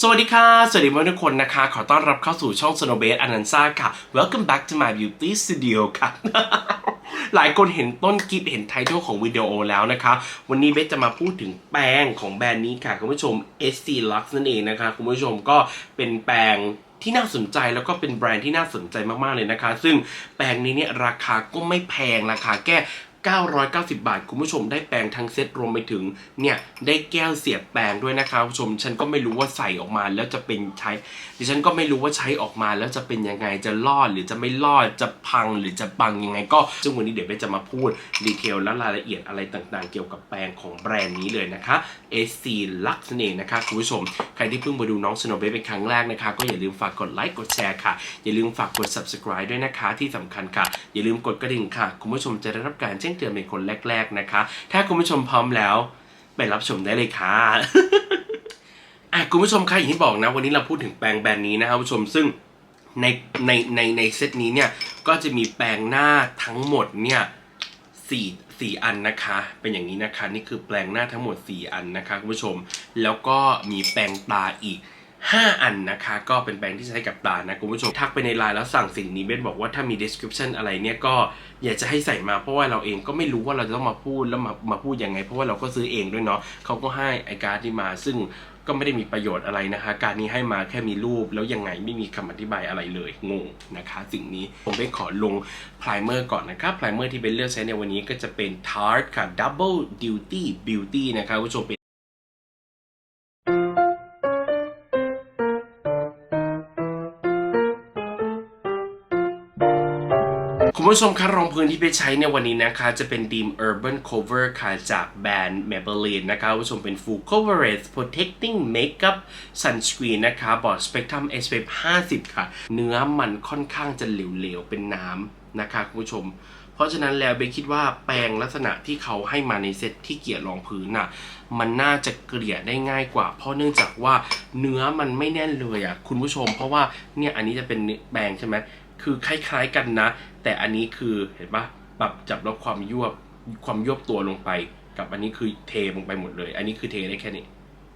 สวัสดีค่ะ สวัสดีเพื่อนทุกคนนะคะ ขอต้อนรับเข้าสู่ช่อง s n o b a s e อนันซ่าค่ะ Welcome back to my beauty studio ค่ะ หลายคนเห็นต้นคลิปเห็นไททอลของวิดีโอแล้วนะคะ วันนี้เบสจะมาพูดถึงแปรงของแบรนด์นี้ค่ะ คุณผู้ชม SC Lux นั่นเองนะคะ คุณผู้ชมก็เป็นแปรงที่น่าสนใจแล้วก็เป็นแบรนด์ที่น่าสนใจมากๆเลยนะคะ ซึ่งแปรงนี้เนี่ยราคาก็ไม่แพงราคาแค่ 990 บาท คุณผู้ชมได้แปรงทั้งเซตรวมไปถึงเนี่ยได้แก้วเสียบแปรงด้วยนะคะคุณผู้ชมฉันก็ไม่รู้ว่าใส่ออกมาแล้วจะเป็นใช้ดิฉันก็ไม่รู้ว่าใช้ออกมาแล้วจะเป็นยังไงจะรอดหรือจะไม่รอดจะพังหรือจะปังยังไง ก็ซึ่งวันนี้เดี๋ยวเบจะมาพูดดีเทลและรายละเอียดอะไรต่างๆ เกี่ยวกับแปรงของแบรนด์นี้เลยนะคะ SC Lux นั่นเองนะคะคุณผู้ชม ใครที่เพิ่งมาดูน้องสโนเบเป็นครั้งแรกนะคะ ก็อย่าลืมฝากกดไลค์กดแชร์ค่ะ อย่าลืมฝากกด subscribe ด้วยนะคะที่สำคัญค่ะ อย่าลืมกดกระดิ่งค่ะ คุณผู้ชมจะได้รับการแจ้งเตือนเป็นคนแรก ๆนะคะ ถ้าคุณผู้ชมพร้อมแล้ว ไปรับชมได้เลยค่ะอะคุณผู้ชมคะอย่างที่บอกนะ วันนี้เราพูดถึงแปรงแบรนด์นี้นะครับคุณผู้ชมซึ่งในในในในเซตนี้เนี่ยก็จะมีแปรงหน้าทั้งหมดเนี่ยสี่สี่อันนะคะ เป็นอย่างนี้นะคะ นี่คือแปรงหน้าทั้งหมด 4 อันนะคะคุณผู้ชม แล้วก็มีแปรงตาอีก 5 อันนะคะ ก็เป็นแปรงที่ใช้กับตานะคุณผู้ชมทักไปในไลน์แล้วสั่งสิ่งนี้เบนบอกว่าถ้ามี description อะไรเนี่ยก็อยากจะให้ใส่มาเพราะว่าเราเองก็ไม่รู้ว่าเราจะต้องมาพูดแล้วมามาพูดยังไง เพราะว่าเราก็ซื้อเองด้วยเนาะเขาก็ให้ไอการ์ดที่มาซึ่งก็ไม่ได้มีประโยชน์อะไรนะคะ การนี้ให้มาแค่มีรูปแล้วยังไงไม่มีคำอธิบายอะไรเลยงงนะคะ สิ่งนี้ผมไปขอลง primer ก่อนนะครับ primer ที่เป็นเลือกใช้ในวันนี้ก็จะเป็น Tarte ค่ะ Double Duty Beauty นะครับคุณผู้ชมเป็น คุณผู้ชมคะรองพื้นที่ไปใช้ในวันนี้นะคะ จะเป็นดีม Urban Cover ค่ะ จากแบรนด์ Maybelline นะคะคุณผู้ชมเป็น Full Coverage Protecting Makeup Sunscreen นะคะบอร์ด Spectrum SPF 50 ค่ะ เนื้อมันค่อนข้างจะเหลวๆ เป็นน้ำนะคะคุณผู้ชม เพราะฉะนั้นแล้วเบนคิดว่าแปรงลักษณะที่เขาให้มาในเซตที่เกลี่ยรองพื้นน่ะมันน่าจะเกลี่ยได้ง่ายกว่า เพราะเนื่องจากว่าเนื้อมันไม่แน่นเลยอะคุณผู้ชม เพราะว่าเนี่ยอันนี้จะเป็นแปรงใช่ไหมคือคล้ายๆกันนะ แต่อันนี้คือเห็นปะปรับจับลดความยวบความยวบตัวลงไป กับอันนี้คือเทลงไปหมดเลย อันนี้คือเทได้แค่นี้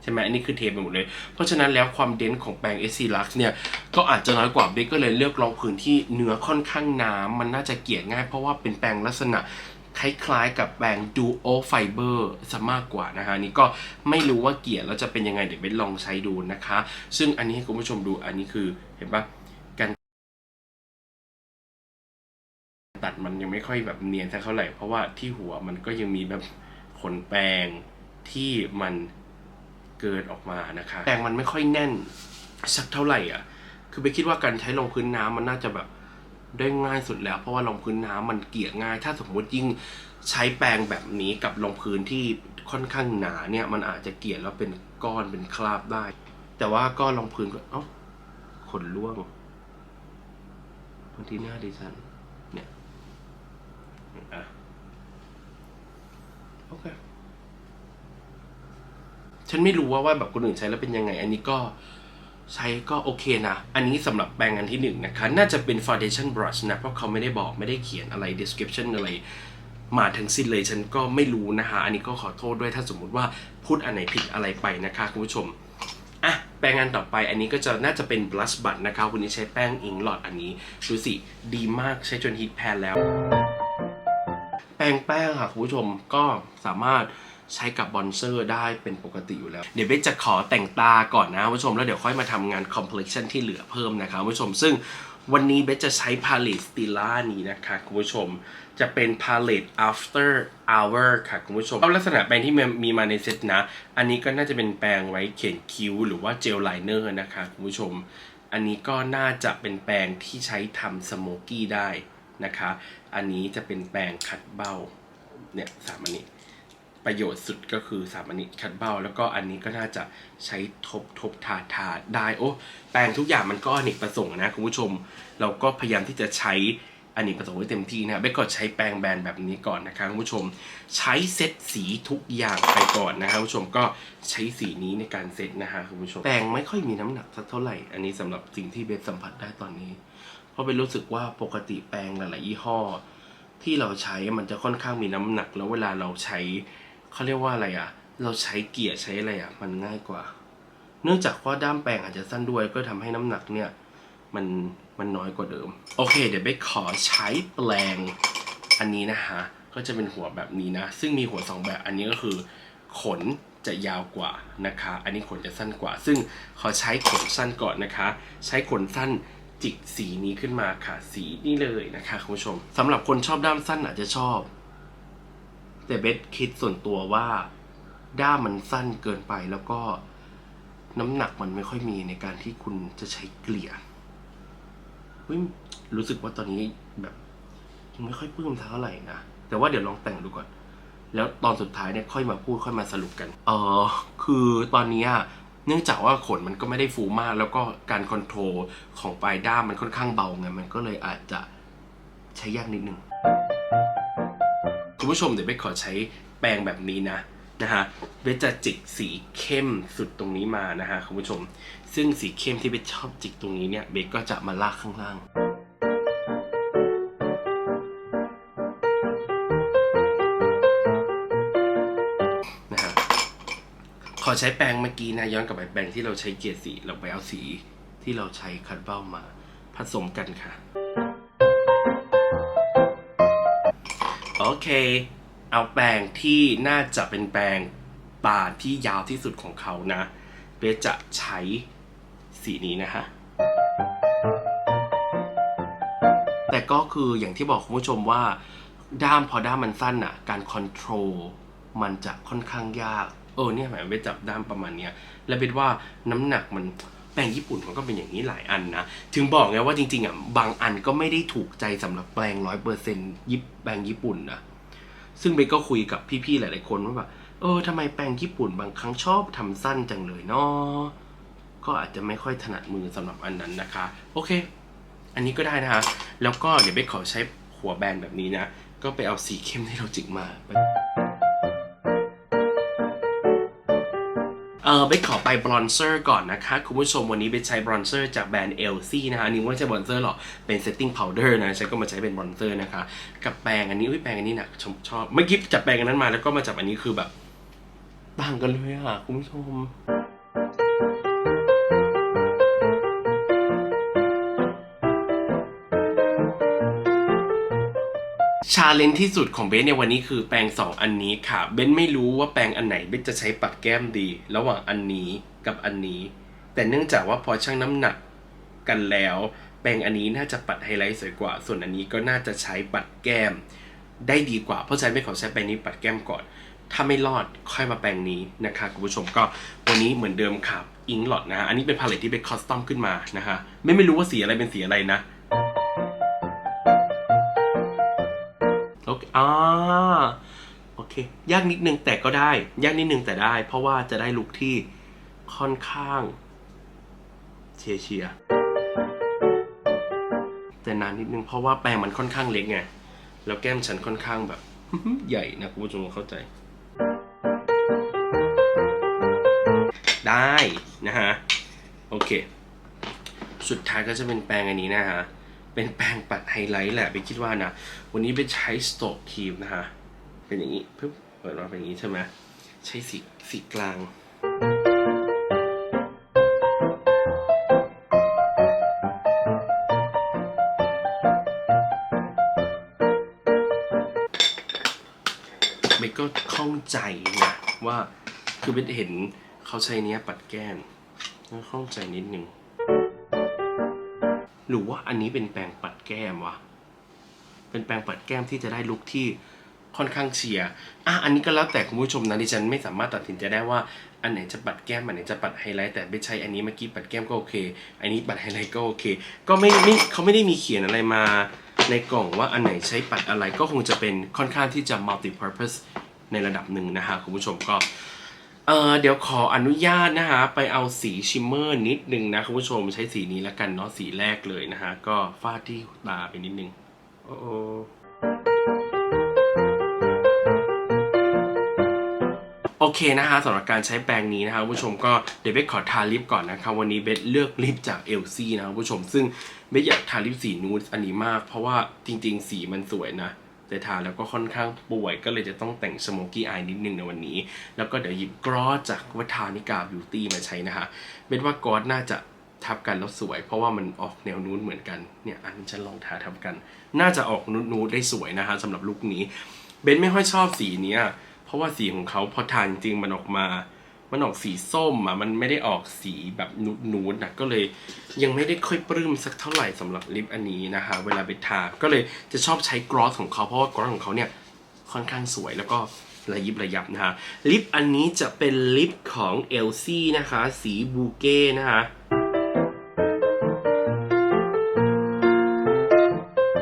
ใช่ไหมอันนี้คือเทไปหมดเลย เพราะฉะนั้นแล้วความเด่นของแปรง SC Lux เนี่ย ก็อาจจะน้อยกว่าเบกก็เลยเลือกรองพื้นที่เนื้อค่อนข้างหนามันน่าจะเกี่ยง่าย เพราะว่าเป็นแปรงลักษณะคล้ายๆกับแปรง Duo Fiber ซะมากกว่านะคะนี่ก็ไม่รู้ว่าเกี่ยแล้วจะเป็นยังไงเดี๋ยวเบนลองใช้ดูนะคะ ซึ่งอันนี้ให้คุณผู้ชมดูอันนี้คือเห็นปะ ตัดมันยังไม่ค่อยแบบเนียนสักเท่าไหร่ เพราะว่าที่หัวมันก็ยังมีแบบขนแปรงที่มันเกิดออกมานะคะ แปรงมันไม่ค่อยแน่นสักเท่าไหร่อะ คือไปคิดว่าการใช้รองพื้นน้ำมันน่าจะแบบได้ง่ายสุดแล้ว เพราะว่ารองพื้นน้ำมันเกี่ยง่าย ถ้าสมมุติยิ่งใช้แปรงแบบนี้กับรองพื้นที่ค่อนข้างหนาเนี่ย มันอาจจะเกี่ยแล้วเป็นก้อนเป็นคราบได้ แต่ว่าก็รองพื้นก็เอ้าขนร่วงบางทีหน้าดิฉัน อะโอเค ฉันไม่รู้ว่าว่าแบบคนอื่นใช้แล้วเป็นยังไง อันนี้ก็ใช้ก็โอเคนะ อันนี้สำหรับแปรงอันที่หนึ่งนะคะ น่าจะเป็น foundation brush นะ เพราะเขาไม่ได้บอกไม่ได้เขียนอะไร description อะไร มาทั้งสิ้นเลย ฉันก็ไม่รู้นะคะอันนี้ก็ขอโทษด้วยถ้าสมมุติว่าพูดอันไหนผิดอะไรไปนะคะคุณผู้ชม อะ แปรงงานต่อไป อันนี้ก็จะน่าจะเป็น blush b u t นะคะวันนี้ใช้แป้งอิงหลอดอันนี้ ดูสิ ดีมาก ใช้จนฮิตแพนแล้ว แปรงแป้งค่ะคุณผู้ชมก็สามารถใช้กับบอนเซอร์ได้เป็นปกติอยู่แล้ว เดี๋ยวเบสจะขอแต่งตาก่อนนะคุณผู้ชม แล้วเดี๋ยวค่อยมาทำงาน complexion ที่เหลือเพิ่มนะคะคุณผู้ชม ซึ่งวันนี้เบสจะใช้พาเลตสติล่านี้นะคะคุณผู้ชม จะเป็นพาเลต after hour ค่ะคุณผู้ชมเอาลักษณะแปรงที่มีมาในเซตนะ อันนี้ก็น่าจะเป็นแปรงไว้เขียนคิ้ว หรือว่าเจลไลเนอร์นะคะคุณผู้ชม อันนี้ก็น่าจะเป็นแปรงที่ใช้ทำสโมกี้ได้ นะคะ อันนี้จะเป็นแปรงขัดเบ้าเนี่ยสามอันนี้ประโยชน์สุดก็คือสามอันนี้คัดเบ้า แล้วก็อันนี้ก็น่าจะใช้ทบทบทาทาได้โอ้แปรงทุกอย่างมันก็อเนกประสงค์นะคุณผู้ชม เราก็พยายามที่จะใช้อเนกประสงค์ให้เต็มที่นะเบกก็ใช้แปรงแบรนด์แบบนี้ก่อนนะคะคุณผู้ชม ใช้เซตสีทุกอย่างไปก่อนนะคะคุณผู้ชมก็ใช้สีนี้ในการเซตนะคะคุณผู้ชมแปรงไม่ค่อยมีน้ำหนักสักเท่าไหร่ อันนี้สำหรับสิ่งที่เบสสัมผัสได้ตอนนี้ เพราะเบสรู้สึกว่าปกติแปรงหลายๆยี่ห้อ ที่เราใช้มันจะค่อนข้างมีน้ำหนัก แล้วเวลาเราใช้เขาเรียกว่าอะไรอะเราใช้เกียร์ใช้อะไรอะมันง่ายกว่า เนื่องจากว่าด้ามแปรงอาจจะสั้นด้วยก็ทำให้น้ำหนักเนี่ยมันมันน้อยกว่าเดิม โอเค เดี๋ยวเบคขอใช้แปลงอันนี้นะฮะก็จะเป็นหัวแบบนี้นะ ซึ่งมีหัวสองแบบอันนี้ก็คือ ขนจะยาวกว่านะคะ อันนี้ขนจะสั้นกว่า ซึ่งขอใช้ขนสั้นก่อนนะคะ ใช้ขนสั้น จิกสีนี้ขึ้นมาค่ะ สีนี้เลยนะคะคุณผู้ชมสำหรับคนชอบด้ามสั้นอาจจะชอบ แต่เบสคิดส่วนตัวว่าด้ามมันสั้นเกินไปแล้วก็น้ำหนักมันไม่ค่อยมีในการที่คุณจะใช้เกลี่ยรู้สึกว่าตอนนี้แบบยังไม่ค่อยปลื้มเท่าไหร่นะแต่ว่าเดี๋ยวลองแต่งดูก่อน แล้วตอนสุดท้ายเนี่ยค่อยมาพูดค่อยมาสรุปกัน เออคือตอนนี้อะ เนื่องจากว่าขนมันก็ไม่ได้ฟูมาก แล้วก็การคอนโทรลของปลายด้ามมันค่อนข้างเบาไงมันก็เลยอาจจะใช้ยากนิดนึงคุณผู้ชมเดี๋ยวเบสขอใช้แปรงแบบนี้นะนะฮะเบสจะจิกสีเข้มสุดตรงนี้มานะฮะคุณผู้ชม ซึ่งสีเข้มที่เบสชอบจิกตรงนี้เนี่ยเบสก็จะมาลากข้างล่าง อใช้แปรงเมื่อกี้นะย้อนกลับไปแปรงที่เราใช้เกียร์สีเราไปเอาสีที่เราใช้คัดเบ้ามาผสมกันค่ะ โอเค เอาแปรงที่น่าจะเป็นแปรงปาดที่ยาวที่สุดของเขานะเบสจะใช้สีนี้นะฮะแต่ก็คืออย่างที่บอกคุณผู้ชมว่า ด้ามพอด้ามมันสั้นอะ การคอนโทรลมันจะค่อนข้างยาก เออเนี่ยหมายไปจับด้ามประมาณเนี้ยแล้วเป็นว่าน้ำหนักมันแปรงญี่ปุ่นมันก็เป็นอย่างนี้หลายอันนะ ถึงบอกไงว่าจริงๆอะบางอันก็ไม่ได้ถูกใจสำหรับแปรงร้อยเปอร์เซ็นต์ยิบแปรงญี่ปุ่นนะซึ่งเบสก็คุยกับพี่ๆหลายๆคนว่าแบบเออทำไมแปรงญี่ปุ่นบางครั้งชอบทำสั้นจังเลยเนาะก็อาจจะไม่ค่อยถนัดมือสำหรับอันนั้นนะคะ โอเค อันนี้ก็ได้นะคะ แล้วก็เดี๋ยวเบสขอใช้หัวแบนแบบนี้นะ ก็ไปเอาสีเข้มที่เราจิกมา เออไปขอไปบรอนเซอร์ก่อนนะคะ คุณผู้ชมวันนี้ไปใช้บรอนเซอร์จากแบรนด์เอลซี่นะคะนนี่ไม่ใช่บรอนเซอร์หรอกเป็นเซตติ้งพาวเดอร์นะฉันก็มาใช้เป็นบรอนเซอร์นะคะ กับแปรงอันนี้อุ้ยแปรงอันนี้หนักชมชอบเมื่อกี้จับแปรงอันนั้นมาแล้วก็มาจับอันนี้คือแบบต่างกันเลยอะคุณผู้ชมาเลนจ์ที่สุดของเบนในวันนี้คือแปรงสองอันนี้ค่ะ เบนไม่รู้ว่าแปรงอันไหนเบนจะใช้ปัดแก้มดี ระหว่างอันนี้กับอันนี้ แต่เนื่องจากว่าพอชั่งน้ำหนักกันแล้ว แปรงอันนี้น่าจะปัดไฮไลท์สวยกว่า ส่วนอันนี้ก็น่าจะใช้ปัดแก้ม ได้ดีกว่า เพราะฉะนั้นไม่ขอใช้แปรงนี้ปัดแก้มก่อน ถ้าไม่รอดค่อยมาแปรงนี้นะคะคุณผู้ชมก็วันนี้เหมือนเดิมครับอิงหลอดนะฮะอันนี้เป็นพาเลตที่เป็นคอสตอมขึ้นมานะฮะไม่ไม่รู้ว่าสีอะไรเป็นสีอะไรนะ อ่าโอเค ยากนิดนึงแต่ก็ได้ ยากนิดนึงแต่ได้ เพราะว่าจะได้ลุคที่ค่อนข้างเชียร์เชียร์แต่นานนิดนึงเพราะว่าแปรงมันค่อนข้างเล็กไง แล้วแก้มฉันค่อนข้างแบบ ใหญ่นะคุณผู้ชมเข้าใจ ได้นะฮะ โอเค สุดท้ายก็จะเป็นแปรงอันนี้นะฮะ เป็นแปรงปัดไฮไลท์แหละไปคิดว่านะ วันนี้ไปใช้สโตกครีมนะฮะเป็นอย่างนี้ปึ๊บเปิดมาเป็นอย่างนี้ใช่ไหมใช้สีสีกลางเบกก็ข้องใจนะว่าคือเบนเห็นเขาใช้เนี้ยปัดแก้มแล้วข้องใจนิดนึง หรือว่าอันนี้เป็นแปรงปัดแก้มวะ เป็นแปรงปัดแก้มที่จะได้ลุคที่ค่อนข้างเชียร์อะอันนี้ก็แล้วแต่คุณผู้ชมนะดิฉันไม่สามารถตัดสินใจได้ว่าอันไหนจะปัดแก้มอันไหนจะปัดไฮไลท์แต่ไม่ใช่อันนี้เมื่อกี้ปัดแก้มก็โอเค อันนี้ปัดไฮไลท์ก็โอเค ก็ไม่ไม่เขาไม่ได้มีเขียนอะไรมาในกล่องว่าอันไหนใช้ปัดอะไรก็คงจะเป็นค่อนข้างที่จะ multi purpose ในระดับหนึ่งนะฮะคุณผู้ชมก็ เออเดี๋ยวขออนุญาตนะฮะไปเอาสีชิมเมอร์นิดนึงนะคุณผู้ชมใช้สีนี้แล้วกันเนาะสีแรกเลยนะฮะ ก็ฟาดที่ตาไปนิดนึง โอ้โอโอเคนะฮะสำหรับการใช้แปรงนี้นะครับคุณผู้ชมก็เดี๋ยวเบสขอทาลิปก่อนนะครับวันนี้เบสเลือกลิปจากเอลซี่นะครับคุณผู้ชม ซึ่งเบสอยากทาลิปสีนูดอันนี้มาก เพราะว่าจริง ๆ สีมันสวยนะ แต่ทาแล้วก็ค่อนข้างป่วย ก็เลยจะต้องแต่งสโมกี้อายนิดนึงในวันนี้ แล้วก็เดี๋ยวหยิบกรอจากวัฒนิกาบิวตี้มาใช้นะคะเป็นว่ากรอน่าจะทับกันแล้วสวย เพราะว่ามันออกแนวนู้นเหมือนกันเนี่ยอันนี้ฉันลองทาทับกัน น่าจะออกนูดๆได้สวยนะคะสำหรับลุคนี้เบนไม่ค่อยชอบสีเนี้ยเพราะว่าสีของเขาพอทานจริงมันออกมา มันออกสีส้มอะ มันไม่ได้ออกสีแบบนูดนูดๆนะก็เลยยังไม่ได้ค่อยปลื้มสักเท่าไหร่สำหรับลิปอันนี้นะคะ เวลาไปทา ก็เลยจะชอบใช้กรอสของเขาเพราะว่ากรอสของเขาเนี่ยค่อนข้างสวยแล้วก็ระยิบระยับนะคะลิปอันนี้จะเป็นลิปของเอลซี่นะคะ สีบูเก้นะคะ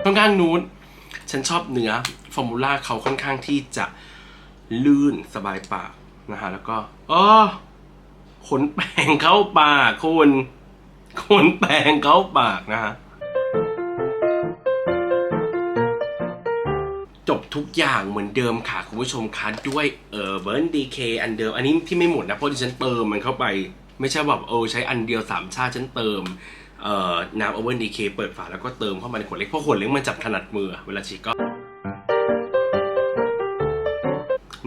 ค่อนข้างนูนฉันชอบเนื้อฟอร์มูล่าเขาค่อนข้างที่จะลื่นสบายปาก นะฮะแล้วก็อ๋อขนแปรงเข้าปากคุณขนแปรงเข้าปากนะฮะจบทุกอย่างเหมือนเดิมค่ะ คุณผู้ชมคะด้วยเออเบิร์นดีเคอันเดิม อันนี้ที่ไม่หมดนะ เพราะที่ฉันเติมมันเข้าไป ไม่ใช่แบบเออใช้อันเดียวสามชาติฉันเติมเอ่อน้ำโอเวอร์ดีเคเปิดฝาแล้วก็เติมเข้ามาในขวดเล็กเพราะขวดเล็กมันจับถนัดมือเวลาฉีกก็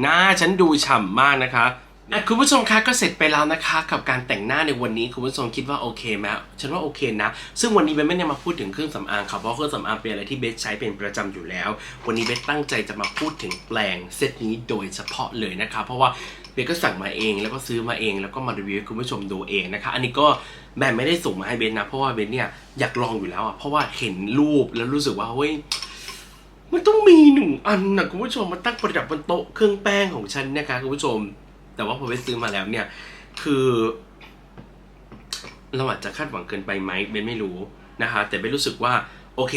หน้าฉันดูฉ่ำมากนะคะอะคุณผู้ชมคะก็เสร็จไปแล้วนะคะ กับการแต่งหน้าในวันนี้คุณผู้ชมคิดว่าโอเคไหมฉันว่าโอเคนะ ซึ่งวันนี้เบสไม่ได้มาพูดถึงเครื่องสำอางค่ะเพราะเครื่องสำอางเป็นอะไรที่เบสใช้เป็นประจำอยู่แล้ว วันนี้เบสตั้งใจจะมาพูดถึงแปลงเซตนี้โดยเฉพาะเลยนะคะเพราะว่าเบสก็สั่งมาเองแล้วก็ซื้อมาเอง แล้วก็มารีวิวให้คุณผู้ชมดูเองนะคะ อันนี้ก็แบรนไม่ได้ส่งมาให้เบสนะ เพราะว่าเบสเนี่ยอยากลองอยู่แล้วอะเพราะว่าเห็นรูปแล้วรู้สึกว่าเฮ้ย มันต้องมีหนึ่งอันนะคุณผู้ชมมาตั้งประดับบนโต๊ะเครื่องแป้งของฉันนะคะคุณผู้ชม แต่ว่าพอไปซื้อมาแล้วเนี่ย คือ เราอาจจะคาดหวังเกินไปไหมเบนไม่รู้นะคะ แต่เบนรู้สึกว่า โอเค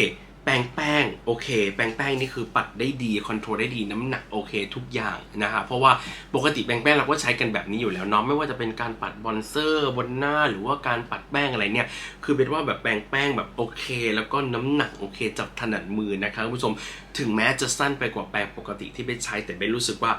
แป้งแป้งโอเค แป้งแป้งนี่คือปัดได้ดีคอนโทรลได้ดีน้ำหนักโอเค ทุกอย่างนะคะเพราะว่าปกติแป้งแป้งเราก็ใช้กันแบบนี้อยู่แล้วเนาะไม่ว่าจะเป็นการปัดบอนเซอร์บนหน้าหรือว่าการปัดแป้งอะไรเนี่ย คือเป็นว่าแบบแป้งแป้งแบบโอเค แล้วก็น้ำหนักโอเค จับถนัดมือนะคะคุณผู้ชมถึงแม้จะสั้นไปกว่าแป้งปกติที่เบนใช้แต่เบนรู้สึกว่า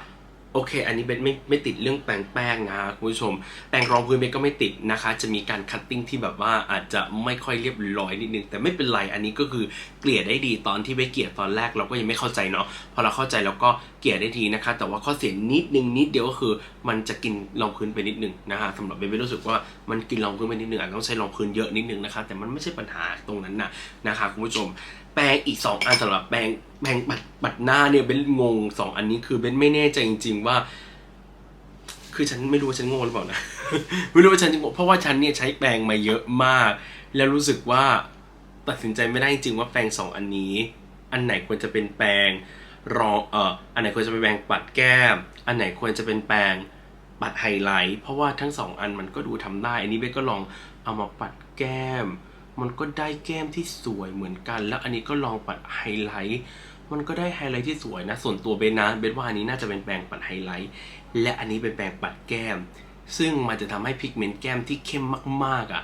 โอเค อันนี้เบนไม่ไม่ติดเรื่องแปรงแป้งนะคุณผู้ชม แปรงรองพื้นเบนก็ไม่ติดนะคะ จะมีการคัตติ้งที่แบบว่าอาจจะไม่ค่อยเรียบร้อยนิดนึง แต่ไม่เป็นไร อันนี้ก็คือเกลี่ยได้ดีตอนที่ไปเกลี่ยตอนแรกเราก็ยังไม่เข้าใจเนาะ พอเราเข้าใจเราก็ เกลี่ยได้ทีนะคะ แต่ว่าข้อเสียนิดนึงนิดเดียวก็คือ มันจะกินรองพื้นไปนิดนึงนะคะสำหรับเบนเบนรู้สึกว่ามันกินรองพื้นไปนิดนึงอาจจะต้องใช้รองพื้นเยอะนิดนึงนะคะแต่มันไม่ใช่ปัญหาตรงนั้นนะนะคะคุณผู้ชมแปรงอีก 2 อันสำหรับแปรงแปรงปัดปัดหน้าเนี่ยเป็นงง 2 อันนี้คือเป็นไม่แน่ใจจริง ๆว่า คือฉันไม่รู้ว่าฉันโง่หรือเปล่านะไม่รู้ว่าฉันจะโง่เพราะว่าฉันเนี่ยใช้แปรงมาเยอะมาก แล้วรู้สึกว่าตัดสินใจไม่ได้จริงว่าแปรงสองอันนี้ อันไหนควรจะเป็นแปรง รองเอ่ออันไหนควรจะเป็นแปรงปัดแก้ม อันไหนควรจะเป็นแปรงปัดไฮไลท์เพราะว่าทั้งสองอันมันก็ดูทำได้ อันนี้เบสก็ลองเอามาปัดแก้ม มันก็ได้แก้มที่สวยเหมือนกัน แล้วอันนี้ก็ลองปัดไฮไลท์มันก็ได้ไฮไลท์ที่สวยนะ ส่วนตัวเบนนะเบนว่าอันนี้น่าจะเป็นแปรงปัดไฮไลท์และอันนี้เป็นแปรงปัดแก้ม ซึ่งมันจะทำให้พิกเมนต์แก้มที่เข้มมากๆอะ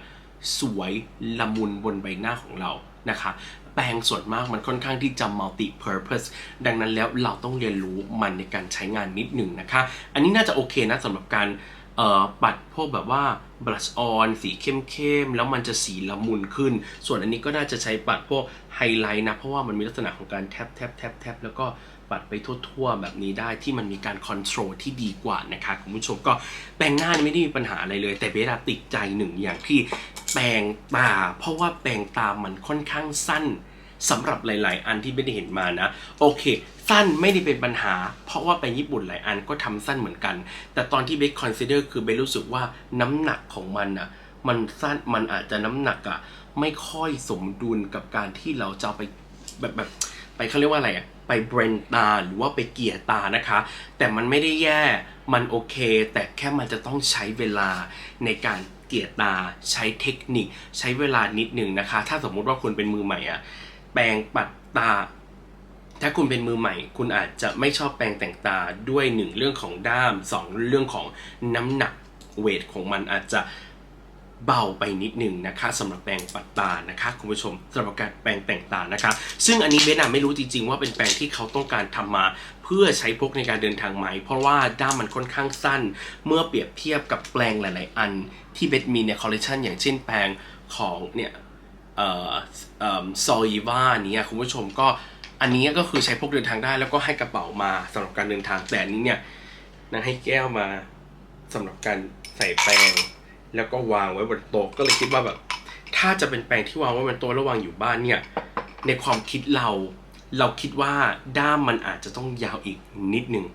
สวยละมุนบนใบหน้าของเรานะคะ แปรงส่วนมากมันค่อนข้างที่จะ multi purpose ดังนั้นแล้วเราต้องเรียนรู้มันในการใช้งานนิดหนึ่งนะคะ อันนี้น่าจะโอเคนะสำหรับการเอ่อปัดพวกแบบว่า blush on สีเข้มๆ แล้วมันจะสีละมุนขึ้น ส่วนอันนี้ก็น่าจะใช้ปัดพวกไฮไลท์นะ เพราะว่ามันมีลักษณะของการแทบแทบแทบแทบแล้วก็ปัดไปทั่วๆ แบบนี้ได้ที่มันมีการคอนโทรลที่ดีกว่านะคะคุณผู้ชมก็แปรงหน้านี่ไม่ได้มีปัญหาอะไรเลย แต่เบสอะติดใจหนึ่งอย่างที่แปรงตา เพราะว่าแปรงตามันค่อนข้างสั้น สำหรับหลาย ๆ อันที่ไม่ได้เห็นมานะ โอเค สั้นไม่ได้เป็นปัญหา เพราะว่าไปญี่ปุ่นหลายอันก็ทำสั้นเหมือนกัน แต่ตอนที่เบคคอนซิเดอร์คือเบครู้สึกว่าน้ำหนักของมันอะมันสั้นมันอาจจะน้ำหนักอะไม่ค่อยสมดุลกับการที่เราจะไปแบบแบบไปเขาเรียกว่าอะไรอะไปเบรนตาหรือว่าไปเกลี่ยตานะคะ แต่มันไม่ได้แย่มันโอเค แต่แค่มันจะต้องใช้เวลาในการเกลี่ยตาใช้เทคนิค ใช้เวลานิดหนึ่งนะคะ ถ้าสมมุติว่าคุณเป็นมือใหม่อะ แปรงปัดตา ถ้าคุณเป็นมือใหม่ คุณอาจจะไม่ชอบแปรงแต่งตาด้วยหนึ่งเรื่องของด้ามสองเรื่องของน้ำหนักเวทของมันอาจจะเบาไปนิดหนึ่งนะคะสำหรับแปรงปัดตานะคะคุณผู้ชมสำหรับการแปรงแต่งตานะคะ ซึ่งอันนี้เบนอะไม่รู้จริงๆ ว่าเป็นแปรงที่เขาต้องการทำมา เพื่อใช้พกในการเดินทางไหม เพราะว่าด้ามมันค่อนข้างสั้น เมื่อเปรียบเทียบกับแปรงหลาย ๆ อันที่เบสมีในคอลเลคชันอย่างเช่นแปรงของเนี่ย เอ่อเอ่อซอยีว่านี้คุณผู้ชมก็อันนี้ก็คือใช้พกเดินทางได้ แล้วก็ให้กระเป๋ามาสำหรับการเดินทางแต่อันนี้เนี่ยนางให้แก้วมาสำหรับการใส่แปรงแล้วก็วางไว้บนโต๊ะก็เลยคิดว่าแบบ ถ้าจะเป็นแปรงที่วางไว้บนโต๊ะแล้ววางอยู่บ้านเนี่ย ในความคิดเราเราคิดว่าด้ามมันอาจจะต้องยาวอีกนิดหนึ่ง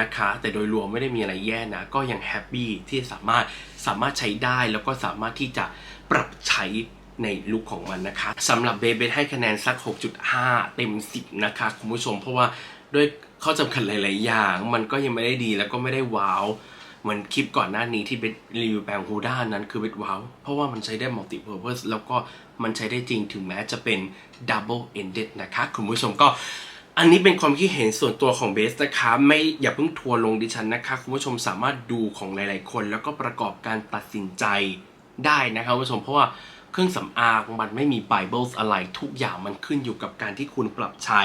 นะคะ แต่โดยรวมไม่ได้มีอะไรแย่นะ ก็ยังแฮปปี้ที่สามารถสามารถใช้ได้แล้วก็สามารถที่จะปรับใช้ ในลุคของมันนะคะสำหรับเบเบให้คะแนนสัก 6.5 เต็ม 10 นะคะ คุณผู้ชมเพราะว่าด้วยข้อจำกัดหลาย ๆ อย่าง มันก็ยังไม่ได้ดีแล้วก็ไม่ได้ว้าวเหมือนคลิปก่อนหน้านี้ที่เบสรีวิวแปรงฮูด้านั้นคือเบสว้าว เพราะว่ามันใช้ได้ multi purpose แล้วก็มันใช้ได้จริงถึงแม้จะเป็น double ended นะคะ คุณผู้ชมก็อันนี้เป็นความคิดเห็นส่วนตัวของเบสนะคะ ไม่อย่าเพิ่งทัวร์ลงดิฉันนะคะ คุณผู้ชมสามารถดูของหลาย ๆ คน แล้วก็ประกอบการตัดสินใจได้นะคะคุณผู้ชมเพราะว่า เครื่องสำอางมันไม่มี Bibles อะไร ทุกอย่างมันขึ้นอยู่กับการที่คุณปรับใช้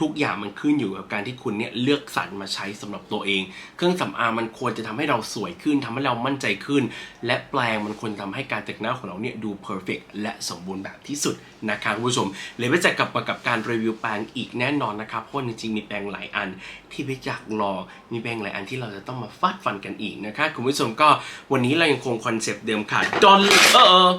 ทุกอย่างมันขึ้นอยู่กับการที่คุณเนี่ยเลือกสรรมาใช้สำหรับตัวเอง เครื่องสำอางมันควรจะทำให้เราสวยขึ้นทำให้เรามั่นใจขึ้น และแปลงมันควรทำให้การแต่งหน้าของเราเนี่ยดู perfect และสมบูรณ์แบบที่สุดนะคะคุณผู้ชมเลยไม่จะกลับมากับการรีวิวแปรงอีกแน่นอนนะครับเพราะจริงๆมีแปรงหลายอันที่ไม่อยากลองมีแปรงหลายอันที่เราจะต้องมาฟาดฟันกันอีกนะคะคุณผู้ชมก็วันนี้เรายังคงคอนเซปต์เดิมค่ะ Don't เออ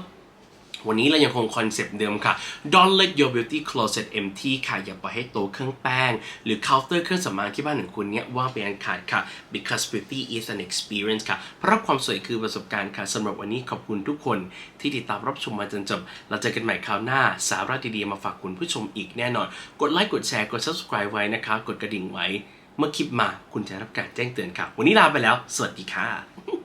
วันนี้เรายังคงคอนเซปต์เดิมค่ะ Don't let your beauty closet empty ค่ะ อย่าปล่อยให้โต๊ะเครื่องแป้ง หรือเคาน์เตอร์เครื่องสำอางที่บ้านของคุณเนี่ยว่างเป็นอันขาดค่ะ because beauty is an experience ค่ะ เพราะความสวยคือประสบการณ์ค่ะสำหรับวันนี้ขอบคุณทุกคนที่ติดตามรับชมมาจนจบ เราเจอกันใหม่คราวหน้า สาระดีๆมาฝากคุณผู้ชมอีกแน่นอน กดไลค์กดแชร์กด subscribe ไว้นะคะ กดกระดิ่งไว้ เมื่อคลิปมาคุณจะรับการแจ้งเตือนค่ะ วันนี้ลาไปแล้ว สวัสดีค่ะ